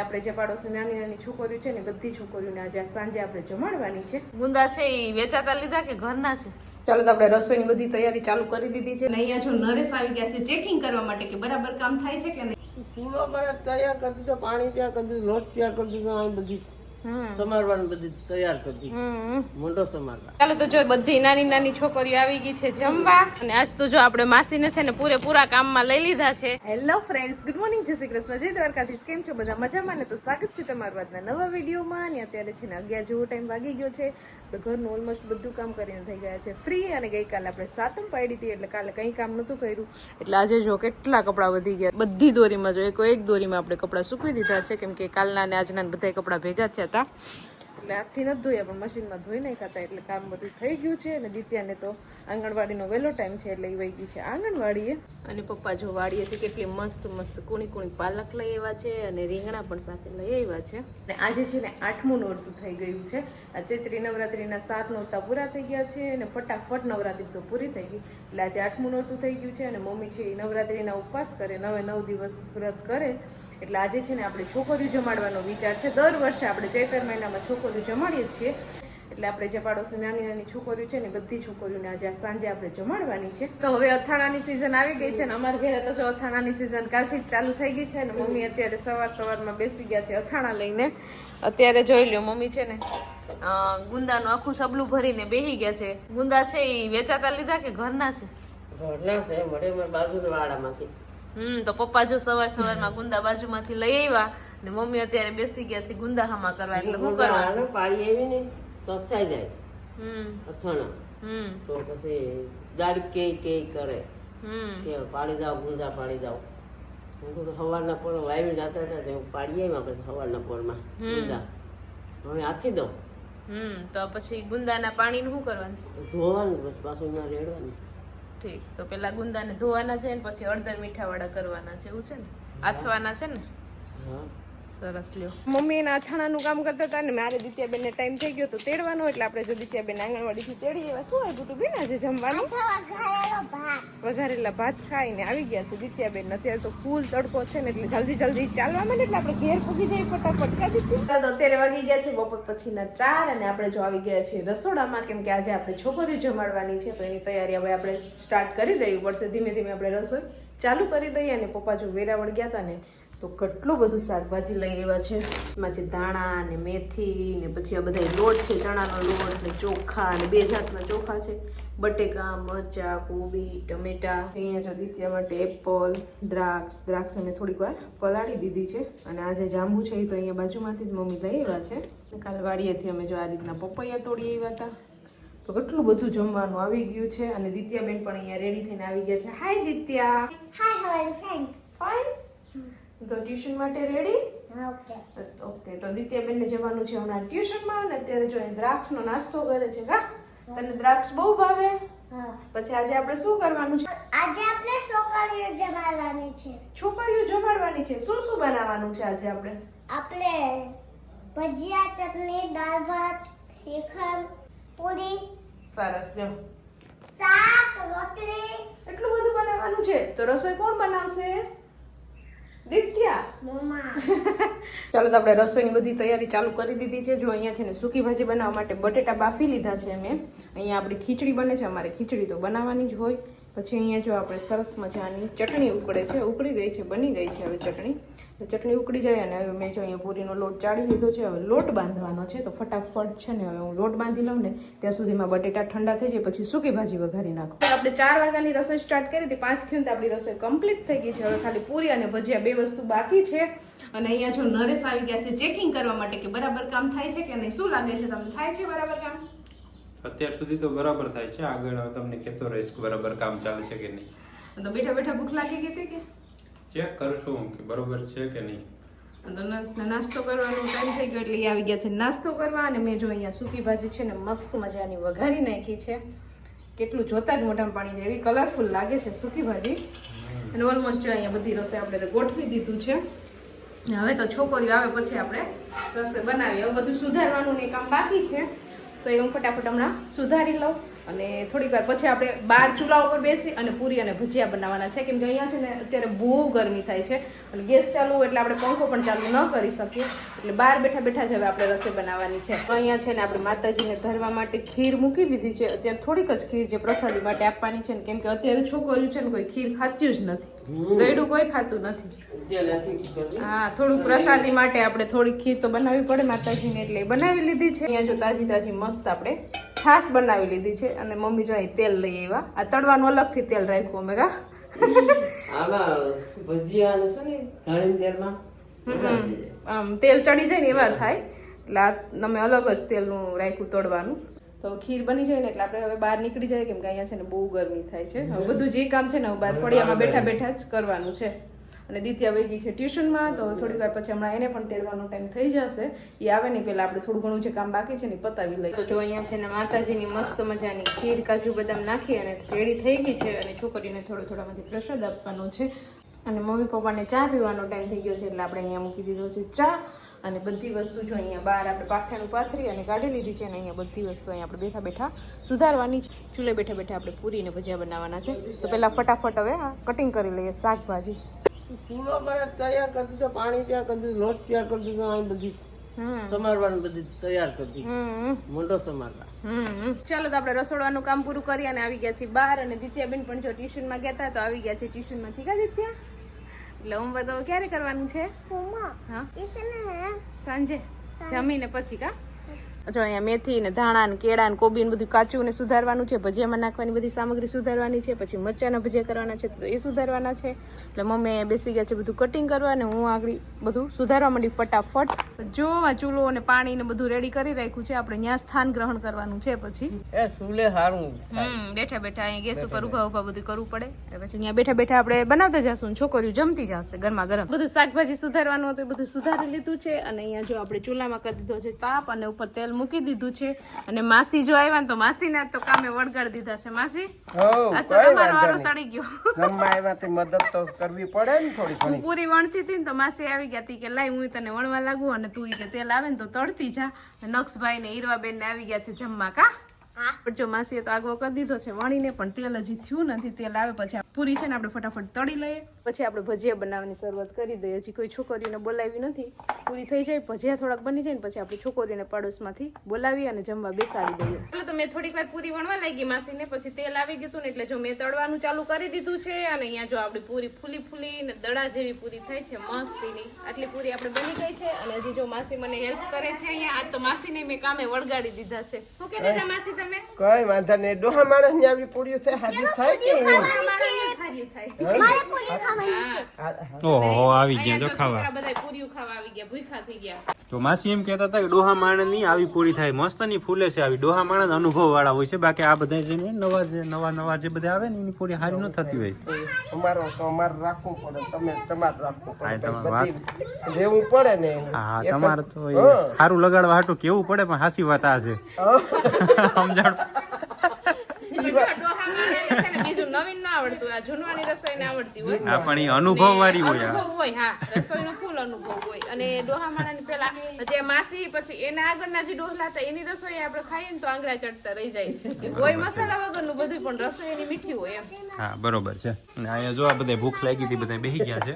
આપણે જે પાડોશની નાની નાની છોકરીઓ છે ને બધી છોકરીઓને આજે સાંજે આપણે જમાડવાની છે. ગુંદા છે એ વેચાતા લીધા કે ઘરના છે? ચાલો તો આપણે રસોઈની બધી તૈયારી ચાલુ કરી દીધી છે અને અહીંયા જો નરેશ આવી ગયા છે ચેકિંગ કરવા માટે કે બરાબર કામ થાય છે કે નહીં? ફૂલો તૈયાર કરી દીધો પાણી તૈયાર કરી દીધું લોટ તૈયાર કરી દીધો આ બધી. સમારવાનું બધી તૈયાર કરતી દીધી. મોઢો સમારવા. ચાલો તો જો બધી નાની નાની છોકરીઓ આવી ગઈ છે જમવા. અને આજ તો જો આપણે માસીને છે ને પૂરેપૂરા કામમાં લઈ લીધા છે. હેલો ફ્રેન્ડ્સ ગુડ મોર્નિંગ જય શ્રી કૃષ્ણ. જય દ્વારકાધીશ. કેમ છો? બધા મજામાં? ને તો સ્વાગત છે તમારું આજના નવા વિડીયોમાં. અને અત્યારે છે ને અગિયાર જેવો ટાઈમ વાગી ગયો છે. આપણે ઘરનું ઓલમોસ્ટ બધું કામ કરીને થઈ ગયા છે. ફ્રી અને ગઈકાલે આપણે સાતમ પાડી હતી એટલે કાલે કંઈ કામ નહોતું કર્યું. એટલે આજે જો કેટલા કપડાં વધી ગયા. બધી દોરીમાં જો એક એક દોરીમાં આપણે કપડાં સૂકવી દીધા છે. કેમ કે કાલના અને આજના બધા કપડાં ભેગા થયા હતા. એટલે હાથથી નથી ધોયા પણ મશીનમાં ધોઈ નહીં ખાતા એટલે કામ બધું થઈ ગયું છે અને દિત્યાને તો આંગણવાડીનો વહેલો ટાઈમ છે એટલે એ વહી ગઈ છે આંગણવાડીએ. અને પપ્પા જો વાડીએથી કેટલી મસ્ત મસ્ત કુણી કુણી પાલક લઈ આવ્યા છે અને રીંગણા પણ સાથે લઈ આવ્યા છે. અને આજે છે ને આઠમું નોરતું થઈ ગયું છે. આ ચૈત્રી નવરાત્રીના સાત નોરતા પૂરા થઈ ગયા છે અને ફટાફટ નવરાત્રિ તો પૂરી થઈ ગઈ. એટલે આજે આઠમું નોરતું થઈ ગયું છે અને મમ્મી છે એ નવરાત્રીના ઉપવાસ કરે નવે નવ દિવસ વ્રત કરે. એટલે આજે છે ને આપણે છોકરીઓ જમાડવાનો વિચાર છે. દર વર્ષે આપણે ચૈતર મહિનામાં છોકરીઓ જમાડીએ છીએ. એટલે આપણે જે પાડોશની નાની નાની છોકરીઓ છે ને બધી છોકરીઓને આજે સાંજે આપણે જમાડવાની છે. તો હવે અથાણાની સિઝન આવી ગઈ છે ને અમારા ઘરે તો અથાણાની સિઝન કાલથી ચાલુ થઈ ગઈ છે ને મમ્મી અત્યારે સવાર સવારમાં બેસી ગયા છે અથાણા લઈને. અત્યારે જોઈ લ્યો મમ્મી છે ને ગુંદાનું આખું સબલું ભરીને બેહી ગયા છે. ગુંદા છે એ વેચાતા લીધા કે ઘરના છે? ઘરના છે મળે મારા બાજુના વાડામાંથી. હમ તો પપ્પા જો સવાર સવારમાં ગુંદા બાજુમાંથી લઈ આવ્યા ને મમ્મી અત્યારે બેસી ગયા છે ગુંદા હામા કરવા એટલે હું કરવાનું પાણી આવી ને તો થઈ જાય. હમ. અથાણા. હમ. તો પછી દાડી કે કે કરે. હમ. કે પાડી દાવ ગુંદા પાડી દાવ હું તો સવારના પોર વાવી જતા હતા તે પાડી આવ્યા પછી સવારના પોરમાં ગુંદા. હવે આથી દઉં. હમ તો પછી ગુંદાના પાણીનું શું કરવાનું છે? ધોવાનું પછી પાછું ના રેડવાનું. ઠીક. તો પેલા ગુંદાને ધોવાના છે ને પછી અડધર મીઠાવાળા કરવાના છે, એવું છે ને? આથવાના છે ને? સરસ લ્યો મમ્મી એના અથાણાનું કામ કરતા હતા ને મારે દિત્યાબેનને ટાઈમ થઈ ગયો તો તેડવાનો એટલે આપણે જો દિત્યાબેન આંગણવાડીથી તેડી એવા શું આવ્યું હતું બેન આજે જમવાનું? વઘારેલા ભાત. ખાઈને આવી ગયા છે દિત્યાબેન. અત્યારે તો ફૂલ તડકો છે ને એટલે જલ્દી જલ્દી ચાલવા માંડે એટલે આપણે ઘેર પૂગી જઈએ ફટાફટ. કા દિત્યા? તો અત્યારે વાગી ગયા છે બપોર પછીના ચાર અને આપણે જો આવી ગયા છીએ રસોડામાં કેમ કે આજે આપણે છોકરી જમાડવાની છે તો એની તૈયારી હવે આપણે સ્ટાર્ટ કરી દેવી પડશે. ધીમે ધીમે આપણે રસોઈ ચાલુ કરી દઈએ અને પપ્પા જો વેરાવળ ગયા હતા ને તો કેટલું બધું શાકભાજી લઈ આવ્યા છે? એમાં છે ધાણા ને મેથી ને પછી આ બધા લોટ છે ચણાનો લોટ ને ચોખા ને બે જાતના ચોખા છે. બટેકા મરચા કોબી ટમેટા અહીંયા જો દીત્યા માટે એપલ દ્રાક્ષ દ્રાક્ષ મેં થોડીક વાર પલાળી દીધી છે. અને આ જે જાંબુ છે એ તો અહીંયા બાજુમાંથી જ મમ્મી લઈ આવ્યા છે. કાલ વાડીએથી અમે જો આ રીતના પપૈયા તોડી આવ્યા હતા. તો કેટલું બધું જમવાનું આવી ગયું છે. અને દિત્યાબેન પણ અહીંયા રેડી થઈને આવી ગયા છે. હાય દિત્યા. ફાઇન તો ટ્યુશન માટે રેડી? ઓકે. તો દિત્યાબેનને જવાનું છે હમણાં ટ્યુશનમાં અને અત્યારે જો દ્રાક્ષનો નાસ્તો કરે છે કા? તને દ્રાક્ષ બહુ ભાવે? પછી આજે આપણે શું કરવાનું છે? આજે આપણે છોકરીઓ જમાડવાની છે. છોકરીઓ જમાડવાની છે? શું શું બનાવવાનું છે આજે આપણે? આપણે ભજીયા ચટણી દાળ ભાત શ્રીખંડ પૂરી. સરસ જો. શાક રોટલી. એટલું બધું બનાવવાનું છે? તો રસોઈ કોણ બનાવશે? દિત્યા. ચાલો તો આપણે રસોઈની બધી તૈયારી ચાલુ કરી દીધી છે. જો અહીંયા છે ને સૂકી ભાજી બનાવવા માટે બટેટા બાફી લીધા છે મેં. અહીંયા આપણી ખીચડી બને છે. અમારે ખીચડી તો બનાવવાની જ હોય. પછી અહીંયા જો આપણે સરસ મજાની ચટણી ઉકળે છે. ઉકળી ગઈ છે. બની ગઈ છે હવે ચટણી. ચટણી ઉકળી જાય અને હવે મેં જો અહીંયા પૂરીનો લોટ ચાળી લીધો છે હવે લોટ બાંધવાનો છે તો ફટાફટ છે ને હવે હું લોટ બાંધી લઉં ને ત્યાં સુધીમાં બટેટા ઠંડા થઈ જાય પછી સૂકી ભાજી વઘારી નાખો. આપણે ચાર વાગ્યાની રસોઈ સ્ટાર્ટ કરી હતી પાંચ થયું તો આપણી રસોઈ કમ્પ્લીટ થઈ ગઈ છે હવે ખાલી પૂરી અને ભજીયા બે વસ્તુ બાકી છે. અને અહીંયા જો નરેશ આવી ગયા છે ચેકિંગ કરવા માટે કે બરાબર કામ થાય છે કે નહીં શું લાગે છે તમને થાય છે બરાબર કામ? અત્યાર સુધી તો બરાબર થાય છે આગળ તમને કહેતો રહીશ બરાબર કામ ચાલે છે કે નહીં. તો બેઠા બેઠા ભૂખ લાગી ગઈ હતી કે? ચેક કરશું કે બરોબર છે કે નહીં. તો નાસ્તો કરવાનો ટાઈમ થઈ ગયો એટલે એ આવી ગયા છે. નાસ્તો કરવા અને મેં જો અહીંયા સૂકી ભાજી છે ને મસ્ત મજાની વઘારી નાખી છે. કેટલું જોતા જ મોઢામાં પાણી છે એવી કલરફુલ લાગે છે સૂકી ભાજી. અને ઓલમોસ્ટ જો અહીંયા બધી રસોઈ આપણે ગોઠવી દીધું છે. હવે તો છોકરીઓ આવે પછી આપણે રસોઈ બનાવીએ. હવે બધું સુધારવાનું ને કામ બાકી છે. તો એ હું ફટાફટ હમણાં સુધારી લઉં. અને થોડીક વાર પછી આપણે બાર ચૂલા ઉપર બેસી અને પૂરી અને ભજીયા બનાવવાના છે. કેમ કે અહીંયા છે ને અત્યારે બહુ ગરમી થાય છે. અને ગેસ ચાલુ એટલે આપણે પંખો પણ ચાલુ ન કરી શકીએ. એટલે બહાર બેઠા બેઠા જ હવે આપણે રસોઈ બનાવવાની છે. તો અહીંયા છે ને આપણે માતાજીને ધરવા માટે ખીર મૂકી દીધી છે. અત્યારે થોડીક જ ખીર જે પ્રસાદી માટે આપવાની છે ને, કેમ કે અત્યારે છોકરીઓ છે ને કોઈ ખીર ખાતી જ નથી. ગયડું કોઈ ખાતું નથી. હા થોડુંક પ્રસાદી માટે આપણે થોડીક ખીર તો બનાવવી પડે માતાજીને એટલે બનાવી લીધી છે. અહીંયા જો તાજી તાજી મસ્ત આપણે છાશ બનાવી લીધી છે અને મમ્મી જો અહીં તેલ લઈ આવ્યા. આ તળવાનું અલગથી તેલ રાખ્યું અમે કા આમાં તેલ ચડી જાય ને એવા થાય. એટલે આ અમે અલગ જ તેલનું રાખ્યું તળવાનું. તો ખીર બની જાય ને એટલે આપણે હવે બહાર નીકળી જાય કેમ કે અહીંયા છે ને બહુ ગરમી થાય છે. હવે બધું જે કામ છે ને હવે બહાર ફળિયામાં બેઠા બેઠા જ કરવાનું છે. અને દિત્યા વહી ગઈ છે ટ્યુશનમાં તો થોડીક વાર પછી હમણાં એને પણ તેડવાનો ટાઈમ થઈ જશે. એ આવે ને પેલા આપણે થોડું ઘણું જે કામ બાકી છે ને પતાવી લઈએ. તો જો અહીંયા છે ને માતાજીની મસ્ત મજાની ખીર કાજુ બદામ નાખી અને રેડી થઈ ગઈ છે અને છોકરીને થોડો થોડામાંથી પ્રસાદ આપવાનો છે. અને મમ્મી પપ્પાને ચા પીવાનો ટાઈમ થઈ ગયો છે એટલે આપણે અહીંયા મૂકી દીધો છે ચા. અને બધી વસ્તુ જો અહીંયા બહાર આપણે પાથરણું પાથરી અને કાઢી લીધી છે અને અહીંયા બધી વસ્તુ અહીંયા આપણે બેઠા બેઠા સુધારવાની છે. ચૂલે બેઠા બેઠા આપણે પૂરી અને ભજીયા બનાવવાના છે. તો પહેલાં ફટાફટ હવે કટિંગ કરી લઈએ શાકભાજી. ચૂલો મારે તૈયાર કરી દીધો પાણી તૈયાર કરી દીધું લોટ તૈયાર કરી દીધો અહીં બધી સમારવાનું બધું તૈયાર કરી મોઢો સમારવા. ચાલો તો આપણે રસોડાનું કામ પૂરું કરી અને આવી ગયા છીએ બહાર અને દિત્યાબેન પણ જો ટ્યુશનમાં ગયા હતા તો આવી ગયા છે ટ્યુશનમાંથી કા દિત્યા? લવંગ બધો ક્યારે કરવાનું છે? હા. સાંજે. જમીને પછી કા? જો અહીંયા મેથી ને ધાણા ને કેળા ને કોબી ને બધું કાચું ને સુધારવાનું છે ભજીયામાં નાખવાની બધી સામગ્રી સુધારવાની છે પછી મરચાના ભજીયા કરવાના છે તો એ સુધારવાના છે. એટલે મમ્મી બેસી ગયા છે બધું કટિંગ કરવા ને હું આગળ બધું સુધારવા માંડી ફટાફટ. જો આ ચૂલો અને પાણી ને બધું રેડી કરી રાખ્યું છે. આપણે ત્યાં સ્થાન ગ્રહણ કરવાનું છે પછી. એ ચૂલે સારું હમ બેઠા બેઠા અહીંયા ગેસ ઉપર ઊભા ઊભા બધું કરવું પડે. એટલે પછી અહીંયા બેઠા બેઠા આપણે બનાવતા જશું છોકરીઓ જમતી જશે ગરમા ગરમ. બધું શાકભાજી સુધારવાનું હતું એ બધું સુધારી લીધું છે અને અહીંયા જો આપણે ચૂલામાં કરી દીધો છે તાપ અને ઉપર તેલ મૂકી દીધું છે. અને માસી જો આવ્યા ને તો માસી ને તો કામે વળગાડી દીધા છે. માસી આજ તો તમારો વારો ચડી ગયો. જમવા એમાંથી મદદ તો કરવી પડે ને થોડી હું પૂરી વણતી હતી ને તો માસી આવી ગયા હતી કે લાઈ હું તને વણવા લાગુ અને તું કે તેલ આવે ને તો તળતી જા. નક્ષભાઈ ને ઈરવાબેન ને આવી ગયા છે જમવા કા? પણ જો માસીએ તો આગવો કરી દીધો છે વણીને પણ તેલ હજી થયું નથી. તેલ આવે પછી આ પૂરી છે ને આપણે ફટાફટ તળી લઈએ. પછી આપણે ભજીયા બનાવવાની શરૂઆત કરી દઈએ. હજી કોઈ છોકરીઓને બોલાવી નથી. પૂરી થઈ જાય ભજીયા થોડાક બની જાય ને પછી આપણે છોકરીઓને પાડોશમાંથી બોલાવી અને જમવા બેસાડી દઈએ. એટલે તો મેં થોડીક વાર પૂરી વણવા લાગી માસીને પછી તેલ આવી ગયું હતું ને એટલે જો મેં તળવાનું ચાલુ કરી દીધું છે અને અહીંયા જો આપણી પૂરી ફૂલી ફૂલી ને દડા જેવી પૂરી થાય છે મસ્તીની. આટલી પૂરી આપણે બની ગઈ છે અને હજી જો માસી મને હેલ્પ કરે છે અહીંયા આજ તો માસીને મેં કામે વળગાડી દીધા છે. ઓકે કહેતા માસી તમે કઈ વાંધો નહીં. ડોહા માણસની આવી પૂરી છે હાજર થાય કે ઓહો આવી ગયા જો ખાવા. છોકરા બધા પૂરીઓ ખાવા આવી ગયા ભૂખા થઈ ગયા. તો માસી એમ કહેતા હતા કે ડોહા માણસની આવી પૂરી થાય. મસ્તની ફૂલે છે આવી. ડોહા માણસ અનુભવ વાળા હોય છે. બાકી આ બધા જે ને નવા જે નવા નવા જે બધા આવે ને એની પૂરી સારી ન થતી હોય. તમારો તો અમારે રાખવું પડે. તમે તમારે રાખવું હા, પડે તમારે પડે ને. હા તમારે તો સારું લગાડવા હાટું કેવું પડે પણ હાસી વાત આ છે. સમજાણ? છે ને બીજું નવીન ના આવડતું. આ જૂનવાની રસોઈ ને આવડતી હોય. હા પણ એ અનુભવ વાળી હોય અનુભવ હોય હા. રસોઈનો ફૂલ અનુભવ હોય. અને ડોહા માણાની પેલા જે માસી પછી એના આગળના જે ડોહલા હતા એની રસોઈ આપણે ખાઈએ ને તો આંગળા ચડતા રહી જાય. કોઈ મસાલા વગરનું બધું પણ રસોઈ એની મીઠી હોય એમ. હા બરોબર છે. અહીંયા જો આ બધા ભૂખ લાગી હતી બધા બેસી ગયા છે.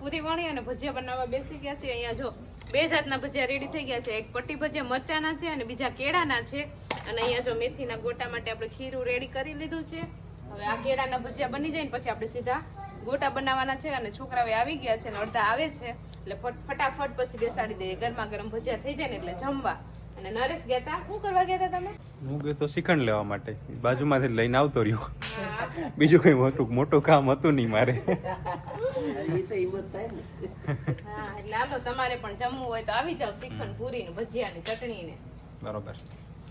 પૂરી વણી અને ભજીયા બનાવવા બેસી ગયા છે. અહીંયા જો બે જાતના ભજીયા રેડી થઈ ગયા છે. એક પટ્ટી ભજીયા મરચાના છે અને બીજા કેળાના છે. અને અહીંયા જો મેથીના ગોટા માટે આપણે ખીરું રેડી કરી લીધું છે. હવે આ કેળાના ભજીયા બની જાય ને પછી આપણે સીધા ગોટા બનાવવાના છે અને છોકરાઓ આવી ગયા છે અને અડધા આવે છે. એટલે ફટાફટ પછી બેસાડી દઈએ. ગરમા ગરમ ભજીયા થઈ જાય ને એટલે જમવા. અને નરેશ ગયા હતા શું કરવા ગયા હતા તમે? હું ગયો તો શ્રીખંડ લેવા માટે. બાજુમાંથી લઈને આવતો રહ્યો. બીજું કઈ મોટું મોટું કામ હતું નહીં મારે. હાલો તમારે પણ જમવું હોય તો આવી જાવ શ્રીખંડ પૂરી ને ભજીયા ની ચટણી ને બરોબર.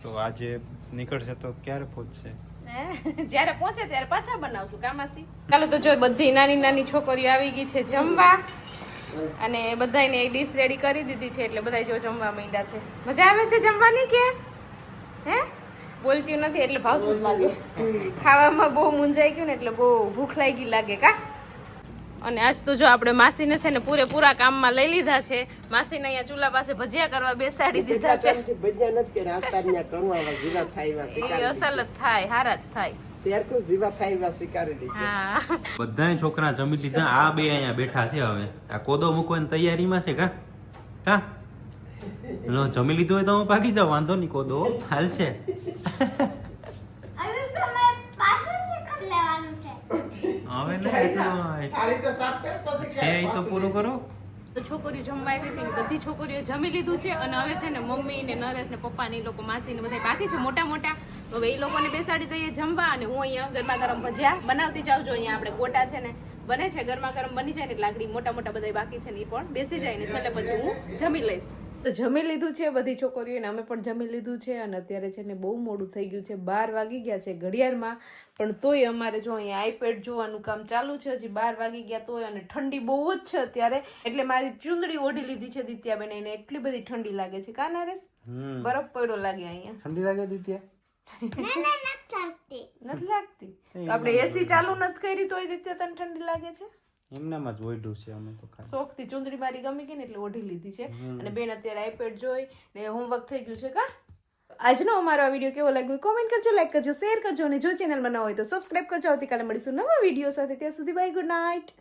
તો આજે નીકળશે તો ક્યારે પહોંચશે? જ્યારે પહોંચે ત્યારે પાછા બનાવશું કામાસી ચાલો તો જો બધી નાની નાની છોકરીઓ આવી ગઈ છે જમવા અને બધાને એક ડીશ રેડી કરી દીધી છે એટલે બધા જો જમવા માંડ્યા છે. મજા આવે છે જમવાની કે? હે? બોલતી નથી એટલે ભાવતું લાગે. ખાવામાં બહુ મૂંઝાઈ ગયું ને એટલે બહુ ભૂખ લાગી લાગે કા? અને આજ તો જો આપણે માસીને છે ને પૂરેપૂરા કામમાં લઈ લીધા છે. માસીને અહીંયા ચૂલા પાસે ભજીયા કરવા બેસાડી દીધા છે. ભજીયા નથી જીવા થાય એ અસલ જ થાય હારા જ થાય. ત્યાર જીવા થાય એવા હા. બધાય છોકરા જમી લીધા આ બે અહીંયા બેઠા છે હવે. આ કોદો મૂકવાની તૈયારીમાં છે કા? કા? જમી લીધું હોય તો હું ભાગી જાઉં વાંધો નહીં કોદો. હાલ છે હવે તમારે પાછું શીખર લેવાનું છે હવે નહીં તો તો સાફ કર પછી છે એ તો પૂરું કરો. તો છોકરીઓ જમવા આવી હતી ને બધી છોકરીઓ જમી લીધું છે અને હવે છે ને મમ્મી ને નરેશ ને પપ્પા ને એ લોકો માસી ને બધા બાકી છે મોટા મોટા. હવે એ લોકોને બેસાડી દઈએ જમવા અને હું અહીંયા ગરમા ગરમ ભજીયા બનાવતી જાઉં છું. અહીંયા આપણે ગોટા છે ને બને છે ગરમા ગરમ બની જાય ને લાકડી મોટા મોટા બધા બાકી છે ને એ પણ બેસી જાય ને છેલ્લે પછી હું જમી લઈશ. તો જમી લીધું છે બધી છોકરીઓને અમે પણ જમી લીધું છે અને અત્યારે છે ને બહુ મોડું થઈ ગયું છે. બાર વાગી ગયા છે ઘડિયાળમાં પણ તોય અમારે જો અહીંયા આઈપેડ જોવાનું કામ ચાલુ છે. હજી બાર વાગી ગયા તોય અને ઠંડી બહુ જ છે અત્યારે. એટલે મારી ચુંદડી ઓઢી લીધી છે દિત્યાબેન. એને એટલી બધી ઠંડી લાગે છે. કા નરેશ? બરફ પડ્યો લાગે અહીંયા. ઠંડી લાગે દીત્યા? ના ના નથી લાગતી. તો આપણે એસી ચાલુ નથી કરી તોય દિત્યા તને ઠંડી લાગે છે? એમનામાં જ ઓઢ્યું છે અમે તો ખાલી. શોખથી ચૂંદડી મારી ગમી ગઈ ને એટલે ઓઢી લીધી છે. અને બેન અત્યારે આઈપેડ જોઈ ને હોમવર્ક થઈ ગયું છે કા? આજનો અમારો આ વીડિયો કેવો લાગ્યો? કોમેન્ટ કરજો લાઈક કરજો શેર કરજો અને જો ચેનલમાં ન હોય તો સબસ્ક્રાઈબ કરજો. આવતીકાલે મળીશું નવા વીડિયો સાથે. ત્યાં સુધી બાય ગુડ નાઇટ